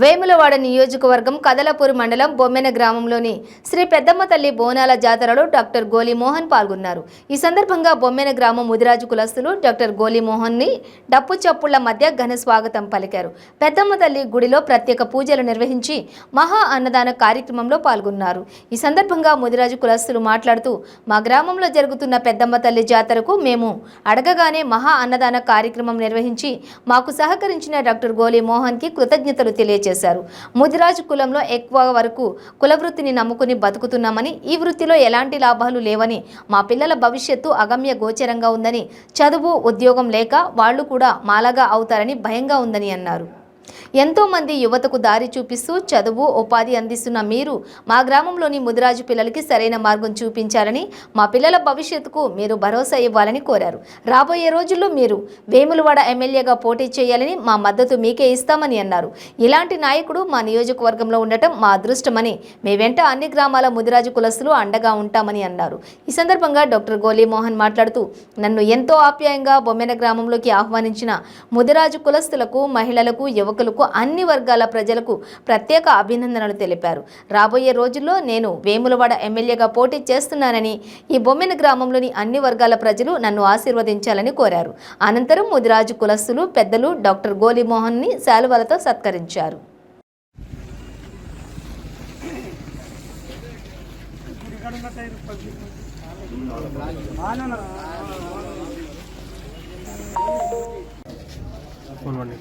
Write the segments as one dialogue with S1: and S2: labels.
S1: వేములవాడ నియోజకవర్గం కదలపూర్ మండలం బొమ్మెన గ్రామంలోని శ్రీ పెద్దమ్మ తల్లి బోనాల జాతరలో డాక్టర్ గోలీమోహన్ పాల్గొన్నారు. ఈ సందర్భంగా బొమ్మెన గ్రామం ముదిరాజు కులస్తులు డాక్టర్ గోలి ని డప్పు చప్పుళ్ళ మధ్య ఘన స్వాగతం పలికారు. పెద్దమ్మ తల్లి గుడిలో ప్రత్యేక పూజలు నిర్వహించి మహా అన్నదాన కార్యక్రమంలో పాల్గొన్నారు. ఈ సందర్భంగా ముదిరాజు కులస్తులు మాట్లాడుతూ మా గ్రామంలో జరుగుతున్న పెద్దమ్మ తల్లి జాతరకు మేము అడగగానే మహా అన్నదాన కార్యక్రమం నిర్వహించి మాకు సహకరించిన డాక్టర్ గోలిమోహన్కి కృతజ్ఞతలు తెలియజేశారు. ముదిరాజు కులంలో ఎక్కువ వరకు కులవృత్తిని నమ్ముకుని బతుకుతున్నామని ఈ వృత్తిలో ఎలాంటి లాభాలు లేవని మా పిల్లల భవిష్యత్తు అగమ్య గోచరంగా ఉందని చదువు ఉద్యోగం లేక వాళ్ళు కూడా మాలగా అవుతారని భయంగా ఉందని అన్నారు. ఎంతోమంది యువతకు దారి చూపిస్తూ చదువు ఉపాధి అందిస్తున్న మీరు మా గ్రామంలోని ముదిరాజు పిల్లలకి సరైన మార్గం చూపించాలని మా పిల్లల భవిష్యత్తుకు మీరు భరోసా ఇవ్వాలని కోరారు. రాబోయే రోజుల్లో మీరు వేములవాడ ఎమ్మెల్యేగా పోటీ చేయాలని మా మద్దతు మీకే ఇస్తామని అన్నారు. ఇలాంటి నాయకుడు మా నియోజకవర్గంలో ఉండటం మా అదృష్టమని మీ వెంట అన్ని గ్రామాల ముదిరాజు కులస్తులు అండగా ఉంటామని అన్నారు. ఈ సందర్భంగా డాక్టర్ గోలీ మోహన్ మాట్లాడుతూ నన్ను ఎంతో ఆప్యాయంగా బొమ్మెన గ్రామంలోకి ఆహ్వానించిన ముదిరాజు కులస్తులకు మహిళలకు యువకులకు అన్ని వర్గాల ప్రజలకు ప్రత్యేక అభినందనలు తెలిపారు. రాబోయే రోజుల్లో నేను వేములవాడ ఎమ్మెల్యేగా పోటీ చేస్తున్నానని ఈ బొమ్మెన గ్రామంలోని అన్ని వర్గాల ప్రజలు నన్ను ఆశీర్వదించాలని కోరారు. అనంతరం ముదిరాజు కులస్తులు పెద్దలు డాక్టర్ గోలిమోహన్ని శాలువలతో సత్కరించారు.
S2: ফোন ফোন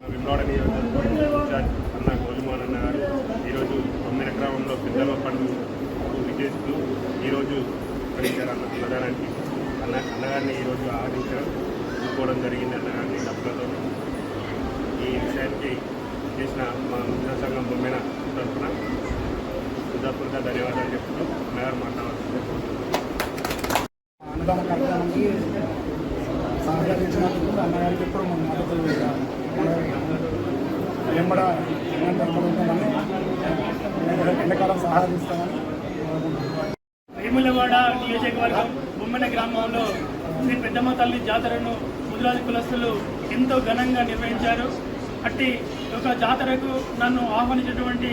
S3: విమ్లాడ నియోజకవర్గం ఇన్ఛార్జ్ అన్న గోలిమోహన్ అన్న గారు ఈరోజు తొమ్మిది గ్రామంలో పెద్దల పండుగ విజేస్తూ ఈరోజు భరించారు అన్న అన్నదానానికి అన్న అన్నగారిని ఈరోజు ఆహ్వానించడం చూసుకోవడం జరిగింది అన్నగారిని డబ్బులతో. ఈ విషయానికి చేసిన మా ముఖ్య సంఘం బొమ్మిన తరఫున హృదయపూర్వక ధన్యవాదాలు చెప్తూ అన్నగారు మాట్లాడుతున్నారు
S4: అన్నదాన కార్యక్రమానికి సహకరించినందుకు అన్నగారికి ఎప్పుడు మద్దతు మేము కూడా ఎండాకాలం సహకరిస్తామని
S5: నియోజకవర్గం బొమ్మన గ్రామంలో శ్రీ పెద్దమ్మ తల్లి జాతరను ముదిరాజు కులస్తులు ఎంతో ఘనంగా నిర్వహించారు. అట్టి ఒక జాతరకు నన్ను ఆహ్వానించినటువంటి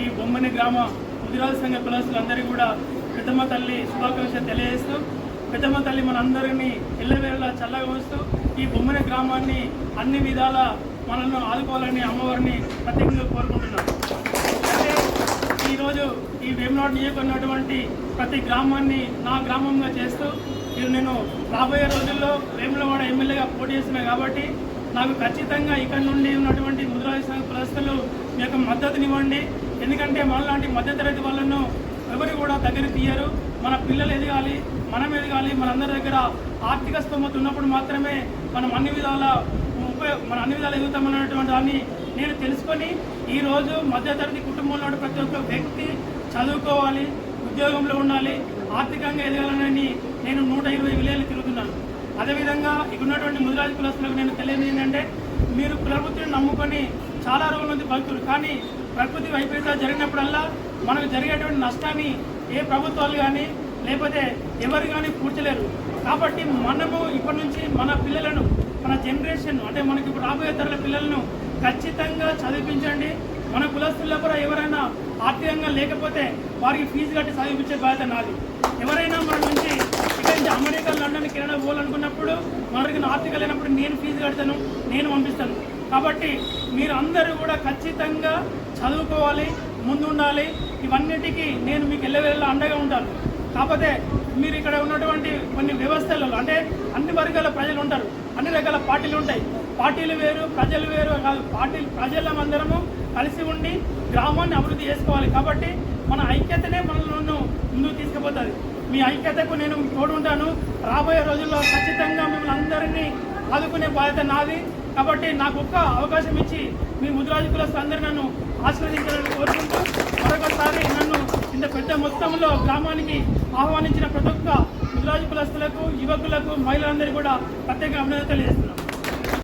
S5: ఈ బొమ్మని గ్రామ ముదిరాజు సంఘ కులస్తులందరికీ కూడా పెద్దమ్మ తల్లి శుభాకాంక్షలు తెలియజేస్తూ పెద్దమ్మ తల్లి మనందరినీ ఎల్లవేళలా చల్లగా వస్తూ ఈ బొమ్మని గ్రామాన్ని అన్ని విధాల మనల్ని ఆదుకోవాలని అమ్మవారిని ప్రత్యేకంగా కోరుకుంటున్నాను ఈరోజు ఈ వేమనాడు నియోజకమైనటువంటి ప్రతి గ్రామాన్ని నా గ్రామంగా చేస్తూ ఇది నేను రాబోయే రోజుల్లో వేములవాడ ఎమ్మెల్యేగా పోటీ చేస్తున్నాను కాబట్టి నాకు ఖచ్చితంగా ఇక్కడ నుండి ఉన్నటువంటి ముద్రాజు సంఘ కులస్తులు మీ యొక్క మద్దతునివ్వండి ఎందుకంటే మనలాంటి మధ్యతరగతి వాళ్ళను ఎవరు కూడా దగ్గర తీయరు. మన పిల్లలు ఎదగాలి మనం ఎదగాలి మనందరి దగ్గర ఆర్థిక స్తోమత ఉన్నప్పుడు మాత్రమే మనం అన్ని విధాల ఉపయోగ మన అన్ని విధాలు ఎదుగుతామన్నటువంటి దాన్ని నేను తెలుసుకొని ఈరోజు మధ్యతరగతి కుటుంబంలో ఉన్న ప్రతి ఒక్క వ్యక్తి చదువుకోవాలి ఉద్యోగంలో ఉండాలి ఆర్థికంగా ఎదగాలని నేను నూట ఇరవై విలేలు తిరుగుతున్నాను. అదేవిధంగా ఇక్కడ ఉన్నటువంటి ముదిరాజు కులస్తులకు నేను తెలియదు ఏంటంటే మీరు ప్రభుత్వం నమ్ముకొని చాలా రోజుల నుంచి బతుకులు కానీ ప్రకృతి వైపరీత జరిగినప్పుడల్లా మనకు జరిగేటువంటి నష్టాన్ని ఏ ప్రభుత్వాలు కానీ లేకపోతే ఎవరు కానీ పూడ్చలేరు. కాబట్టి మనము ఇప్పటి నుంచి మన పిల్లలను మన జనరేషన్ అంటే మనకి ఇప్పుడు రాబోయే తరాల పిల్లలను ఖచ్చితంగా చదివించండి. మన కులస్తుల్లో కూడా ఎవరైనా ఆర్థికంగా లేకపోతే వారికి ఫీజు కట్టి చదివించే బాధ్యత నాది. ఎవరైనా మన నుంచి ఇక్కడ నుంచి అమెరికా లండన్ కెనడా పోవాలనుకున్నప్పుడు మనకి ఆర్థిక లేనప్పుడు నేను ఫీజు కడతాను నేను పంపిస్తాను. కాబట్టి మీరు అందరూ కూడా ఖచ్చితంగా చదువుకోవాలి ముందుండాలి. ఇవన్నిటికీ నేను మీకు ఎల్లవేళ అండగా ఉంటాను. కాకపోతే మీరు ఇక్కడ ఉన్నటువంటి కొన్ని వ్యవస్థలలో అంటే అన్ని వర్గాల ప్రజలు ఉంటారు. అన్ని రకాల పార్టీలు ఉంటాయి. పార్టీలు వేరు ప్రజలు వేరు కాదు. పార్టీలు ప్రజలందరము కలిసి ఉండి గ్రామాన్ని అభివృద్ధి చేసుకోవాలి. కాబట్టి మన ఐక్యతనే మనల్ని ముందుకు తీసుకుపోతుంది. మీ ఐక్యతకు నేను తోడుంటాను. రాబోయే రోజుల్లో ఖచ్చితంగా మిమ్మల్ని అందరినీ ఆదుకునే బాధ్యత నాది. కాబట్టి నాకు ఒక్క అవకాశం ఇచ్చి మీ ముద్రాజు కులస్తులు అందరూ నన్ను ఆశీర్వదించాలని కోరుకుంటూ మరొకసారి నన్ను ఇంత పెద్ద మొత్తంలో గ్రామానికి ఆహ్వానించిన ప్రతి ఒక్క ముద్రాజు కులస్తులకు యువకులకు మహిళలందరికీ కూడా ప్రత్యేక అభినందన తెలియజేస్తున్నాను.